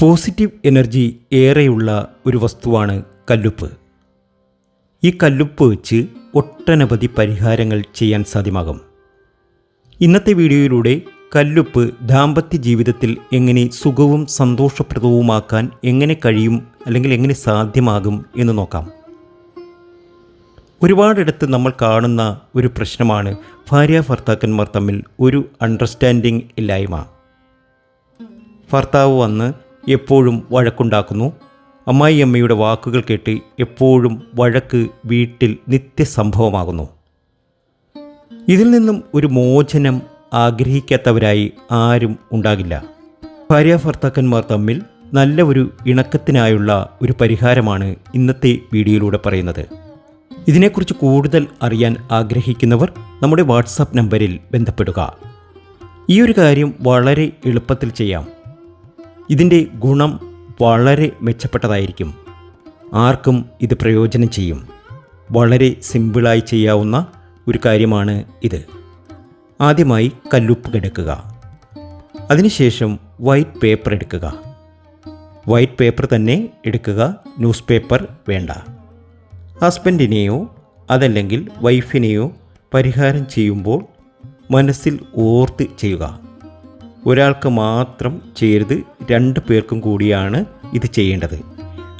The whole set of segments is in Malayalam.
പോസിറ്റീവ് എനർജി ഏറെയുള്ള ഒരു വസ്തുവാണ് കല്ലുപ്പ്. ഈ കല്ലുപ്പ് വെച്ച് ഒട്ടനവധി പരിഹാരങ്ങൾ ചെയ്യാൻ സാധ്യമാകും. ഇന്നത്തെ വീഡിയോയിലൂടെ കല്ലുപ്പ് ദാമ്പത്യ ജീവിതത്തിൽ എങ്ങനെ സുഖവും സന്തോഷപ്രദവുമാക്കാൻ എങ്ങനെ കഴിയും അല്ലെങ്കിൽ എങ്ങനെ സാധ്യമാകും എന്ന് നോക്കാം. ഒരുപാടിടത്ത് നമ്മൾ കാണുന്ന ഒരു പ്രശ്നമാണ് ഭാര്യ ഭർത്താക്കന്മാർ തമ്മിൽ ഒരു അണ്ടർസ്റ്റാൻഡിംഗ് ഇല്ലായ്മ. ഭർത്താവ് വന്ന് എപ്പോഴും വഴക്കുണ്ടാക്കുന്നു. അമ്മായിയമ്മയുടെ വാക്കുകൾ കേട്ട് എപ്പോഴും വഴക്ക് വീട്ടിൽ നിത്യസംഭവമാകുന്നു. ഇതിൽ നിന്നും ഒരു മോചനം ആഗ്രഹിക്കാത്തവരായി ആരും ഉണ്ടാകില്ല. ഭാര്യ ഭർത്താക്കന്മാർ തമ്മിൽ നല്ല ഒരു ഇണക്കത്തിനായുള്ള ഒരു പരിഹാരമാണ് ഇന്നത്തെ വീഡിയോയിലൂടെ പറയുന്നത്. ഇതിനെക്കുറിച്ച് കൂടുതൽ അറിയാൻ ആഗ്രഹിക്കുന്നവർ നമ്മുടെ വാട്സാപ്പ് നമ്പറിൽ ബന്ധപ്പെടുക. ഈ ഒരു കാര്യം വളരെ എളുപ്പത്തിൽ ചെയ്യാം. ഇതിന്റെ ഗുണം വളരെ മെച്ചപ്പെട്ടതായിരിക്കും. ആർക്കും ഇത് പ്രയോജനം ചെയ്യും. വളരെ സിമ്പിളായി ചെയ്യാവുന്ന ഒരു കാര്യമാണ് ഇത്. ആദ്യമായി കല്ലുപ്പ് കിടക്കുക അതിനുശേഷം വൈറ്റ് പേപ്പർ എടുക്കുക. വൈറ്റ് പേപ്പർ തന്നെ എടുക്കുക. ന്യൂസ് പേപ്പർ വേണ്ട. ഹസ്ബൻഡിനെയോ അതല്ലെങ്കിൽ വൈഫിനെയോ പരിഹാരം ചെയ്യുമ്പോൾ മനസ്സിൽ ഓർത്ത് ചെയ്യുക. ഒരാൾക്ക് മാത്രം ചെയ്യരുത് രണ്ട് പേർക്കും കൂടിയാണ് ഇത് ചെയ്യേണ്ടത്.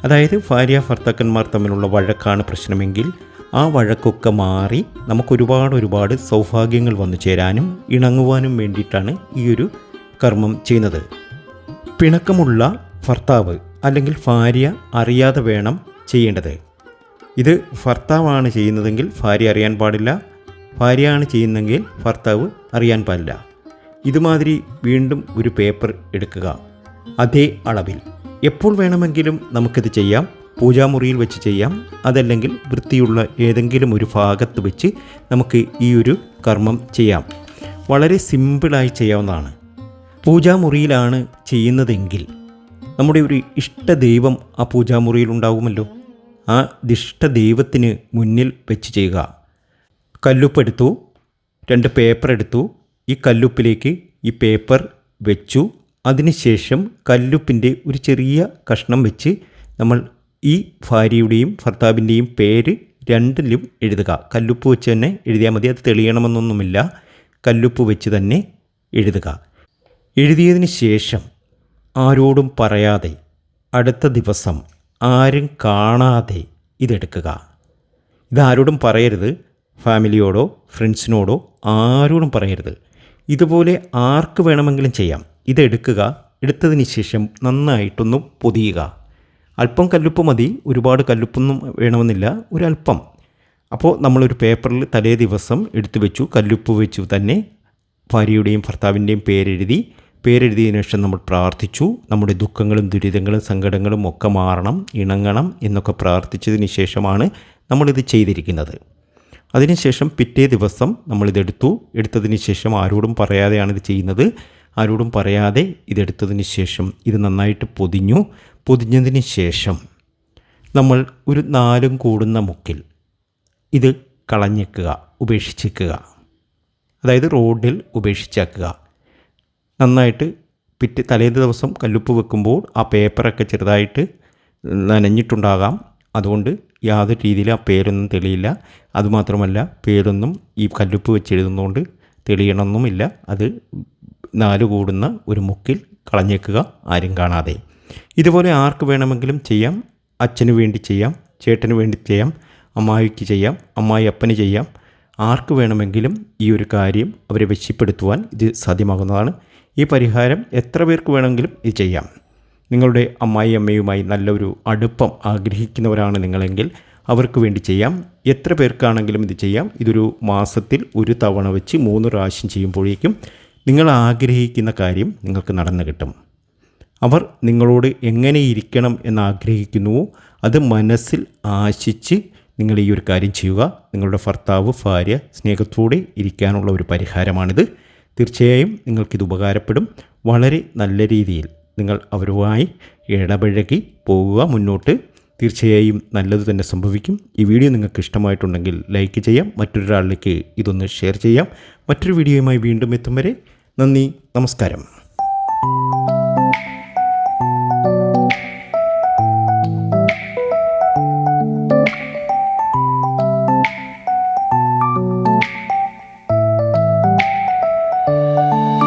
അതായത് ഭാര്യ ഭർത്താക്കന്മാർ തമ്മിലുള്ള വഴക്കാണ് പ്രശ്നമെങ്കിൽ ആ വഴക്കൊക്കെ മാറി നമുക്കൊരുപാട് ഒരുപാട് സൗഭാഗ്യങ്ങൾ വന്നു ചേരാനും ഇണങ്ങുവാനും വേണ്ടിയിട്ടാണ് ഈ ഒരു കർമ്മം ചെയ്യുന്നത്. പിണക്കമുള്ള ഭർത്താവ് അല്ലെങ്കിൽ ഭാര്യ അറിയാതെ വേണം ചെയ്യേണ്ടത്. ഇത് ഭർത്താവാണ് ചെയ്യുന്നതെങ്കിൽ ഭാര്യ അറിയാൻ പാടില്ല. ഭാര്യയാണ് ചെയ്യുന്നതെങ്കിൽ ഭർത്താവ് അറിയാൻ പാടില്ല. ഇതുമാതിരി വീണ്ടും ഒരു പേപ്പർ എടുക്കുക. അതേ അളവിൽ. എപ്പോൾ വേണമെങ്കിലും നമുക്കിത് ചെയ്യാം. പൂജാമുറിയിൽ വെച്ച് ചെയ്യാം. അതല്ലെങ്കിൽ വൃത്തിയുള്ള ഏതെങ്കിലും ഒരു ഭാഗത്ത് വെച്ച് നമുക്ക് ഈ ഒരു കർമ്മം ചെയ്യാം. വളരെ സിമ്പിളായി ചെയ്യാവുന്നതാണ്. പൂജാമുറിയിലാണ് ചെയ്യുന്നതെങ്കിൽ നമ്മുടെ ഒരു ഇഷ്ടദൈവം ആ പൂജാമുറിയിൽ ഉണ്ടാകുമല്ലോ ആ ദിഷ്ട ദൈവത്തിന് മുന്നിൽ വെച്ച് ചെയ്യുക. കല്ലുപ്പെടുത്തു രണ്ട് പേപ്പർ എടുത്തു. ഈ കല്ലുപ്പിലേക്ക് ഈ പേപ്പർ വെച്ചു. അതിനുശേഷം കല്ലുപ്പിന്റെ ഒരു ചെറിയ കഷ്ണം വെച്ച് നമ്മൾ ഈ ഭാര്യയുടെയും ഭർത്താവിന്റെയും പേര് രണ്ടിലും എഴുതുക. കല്ലുപ്പ് വെച്ച് തന്നെ എഴുതിയാൽ മതി. അത് തെളിയണമെന്നൊന്നുമില്ല. കല്ലുപ്പ് വെച്ച് തന്നെ എഴുതുക. എഴുതിയതിന് ശേഷം ആരോടും പറയാതെ അടുത്ത ദിവസം ആരും കാണാതെ ഇതെടുക്കുക. ഇതാരോടും പറയരുത്. ഫാമിലിയോടോ ഫ്രണ്ട്സിനോടോ ആരോടും പറയരുത്. ഇതുപോലെ ആർക്ക് വേണമെങ്കിലും ചെയ്യാം. ഇതെടുക്കുക. എടുത്തതിന് ശേഷം നന്നായിട്ടൊന്ന് പൊതിയുക. അല്പം കല്ലുപ്പ് മതി. ഒരുപാട് കല്ലുപ്പൊന്നും വേണമെന്നില്ല. ഒരല്പം. അപ്പോൾ നമ്മളൊരു പേപ്പറിൽ തലേ ദിവസം എടുത്തു വെച്ചു. കല്ലുപ്പ് വെച്ചു തന്നെ ഭാര്യയുടെയും ഭർത്താവിന്റെയും പേരെഴുതി. പേരെഴുതിയതിനു ശേഷം നമ്മൾ പ്രാർത്ഥിച്ചു. നമ്മുടെ ദുഃഖങ്ങളും ദുരിതങ്ങളും സങ്കടങ്ങളും ഒക്കെ മാറണം ഇണങ്ങണം എന്നൊക്കെ പ്രാർത്ഥിച്ചതിന് ശേഷമാണ് നമ്മളിത് ചെയ്തിരിക്കുന്നത്. അതിനുശേഷം പിറ്റേ ദിവസം നമ്മളിതെടുത്തു. എടുത്തതിന് ശേഷം ആരോടും പറയാതെയാണ് ഇത് ചെയ്യുന്നത്. ആരോടും പറയാതെ ഇതെടുത്തതിന് ശേഷം ഇത് നന്നായിട്ട് പൊതിഞ്ഞു. പൊതിഞ്ഞതിന് ശേഷം നമ്മൾ ഒരു നാലും കൂടുന്ന മുക്കിൽ ഇത് കളഞ്ഞേക്കുക ഉപേക്ഷിച്ചേക്കുക. അതായത് റോഡിൽ ഉപേക്ഷിച്ചേക്കുക. നന്നായിട്ട് പിറ്റ് തലേ ദിവസം കല്ലുപ്പ് വെക്കുമ്പോൾ ആ പേപ്പറൊക്കെ ചെറുതായിട്ട് നനഞ്ഞിട്ടുണ്ടാകാം. അതുകൊണ്ട് യാതൊരു രീതിയിൽ ആ പേരൊന്നും തെളിയില്ല. അതുമാത്രമല്ല പേരൊന്നും ഈ കല്ലുപ്പ് വെച്ചെഴുതുന്നതുകൊണ്ട് തെളിയണമെന്നുമില്ല. അത് നാല് കൂടുന്ന ഒരു മുക്കിൽ കളഞ്ഞേക്കുക ആരും കാണാതെ. ഇതുപോലെ ആർക്ക് വേണമെങ്കിലും ചെയ്യാം. അച്ഛന് വേണ്ടി ചെയ്യാം. ചേട്ടന് വേണ്ടി ചെയ്യാം. അമ്മായിക്ക് ചെയ്യാം. അമ്മായി അപ്പന് ചെയ്യാം. ആർക്ക് വേണമെങ്കിലും ഈ ഒരു കാര്യം അവരെ വെച്ചിപ്പെടുത്തുവാൻ ഇത് സാധ്യമാകുന്നതാണ്. ഈ പരിഹാരം എത്ര പേർക്ക് വേണമെങ്കിലും ഇത് ചെയ്യാം. നിങ്ങളുടെ അമ്മായി അമ്മയുമായി നല്ലൊരു അടുപ്പം ആഗ്രഹിക്കുന്നവരാണ് നിങ്ങളെങ്കിൽ അവർക്ക് വേണ്ടി ചെയ്യാം. എത്ര പേർക്കാണെങ്കിലും ഇത് ചെയ്യാം. ഇതൊരു മാസത്തിൽ ഒരു തവണ വെച്ച് മൂന്ന് പ്രാവശ്യം ചെയ്യുമ്പോഴേക്കും നിങ്ങൾ ആഗ്രഹിക്കുന്ന കാര്യം നിങ്ങൾക്ക് നടന്നു കിട്ടും. അവർ നിങ്ങളോട് എങ്ങനെ ഇരിക്കണം എന്ന് ആഗ്രഹിക്കുന്നുവോ അത് മനസ്സിൽ ആശിച്ച് നിങ്ങൾ ഈ ഒരു കാര്യം ചെയ്യുക. നിങ്ങളുടെ ഭർത്താവ് ഭാര്യ സ്നേഹത്തോടെ ഇരിക്കാനുള്ള ഒരു പരിഹാരമാണിത്. തീർച്ചയായും നിങ്ങൾക്കിത് ഉപകാരപ്പെടും. വളരെ നല്ല രീതിയിൽ നിങ്ങൾ അവരുമായി ഇടപഴകി പോവുക മുന്നോട്ട്. തീർച്ചയായും നല്ലത് തന്നെ സംഭവിക്കും. ഈ വീഡിയോ നിങ്ങൾക്ക് ഇഷ്ടമായിട്ടുണ്ടെങ്കിൽ ലൈക്ക് ചെയ്യാം. മറ്റൊരാളിലേക്ക് ഇതൊന്ന് ഷെയർ ചെയ്യാം. മറ്റൊരു വീഡിയോയുമായി വീണ്ടും എത്തും വരെ നന്ദി നമസ്കാരം.